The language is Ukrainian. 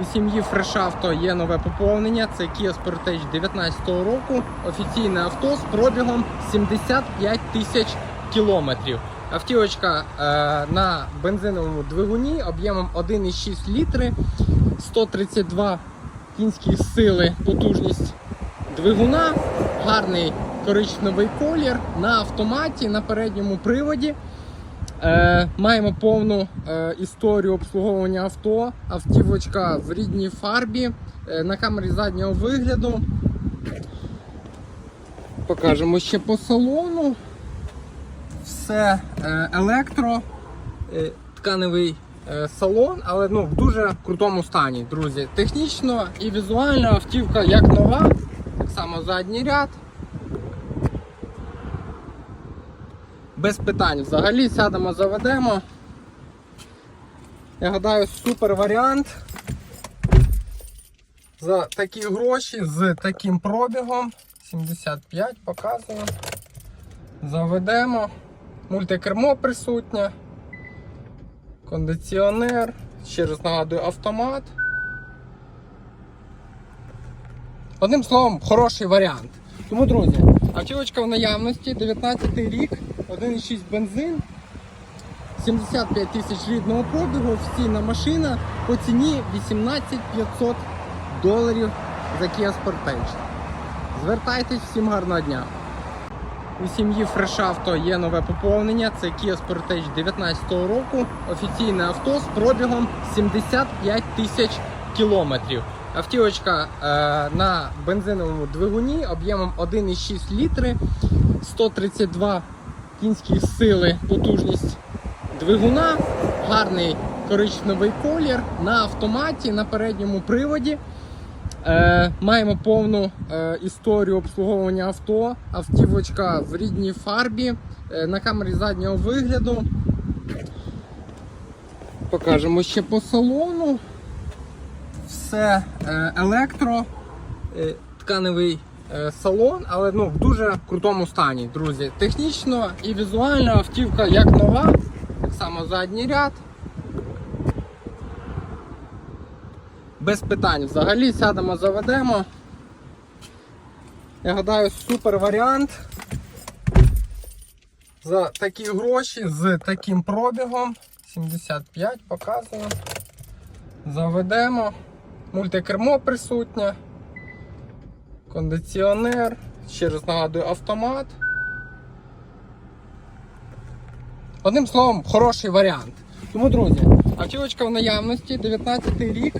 У сім'ї Auto є нове поповнення. Це Kia Sportage 2019 року. Офіційне авто з пробігом 75 тисяч кілометрів. Автівочка е, на бензиновому двигуні об'ємом 1,6 літри, 132 кінські сили, потужність двигуна, гарний коричневий колір на автоматі на передньому приводі. Е, маємо повну е, історію обслуговування авто. Автівочка в рідній фарбі е, на камері заднього вигляду. Покажемо ще по салону. Все е, електро, е, тканевий е, салон, але ну, в дуже крутому стані, друзі. Технічно і візуально автівка як нова, так само задній ряд. Без питань взагалі сядемо, заведемо. Я гадаю, супер варіант. За такі гроші з таким пробігом. 75 показую. Заведемо. Мультикермо присутнє. Кондиціонер. Ще раз нагадую, автомат. Одним словом, хороший варіант. Тому, друзі, автівочка в наявності, 19 рік, 1,6 бензин, 75 тисяч рідного пробігу, офіційна машина по ціні 18 500 доларів за Kia Sportage. Звертайтесь, всім гарного дня! У сім'ї Auto є нове поповнення. Це Kia Sportage 2019 року. Офіційне авто з пробігом 75 тисяч кілометрів. Автівочка е, на бензиновому двигуні об'ємом 1,6 літри, 132 кінські сили, потужність двигуна, гарний коричневий колір на автоматі на передньому приводі. Е, маємо повну е, історію обслуговування авто. Автівочка в рідній фарбі е, на камері заднього вигляду. Покажемо ще по салону. Все е, електро, е, тканевий е, салон, але ну, в дуже крутому стані, друзі. Технічно і візуально автівка як нова, так само задній ряд. Без питань взагалі сядемо, заведемо. Я гадаю, супер варіант. За такі гроші з таким пробігом. 75 показую. Заведемо. Мультикермо присутнє. Кондиціонер. Ще раз нагадую, автомат. Одним словом, хороший варіант. Тому, друзі, автівочка в наявності, 19 рік,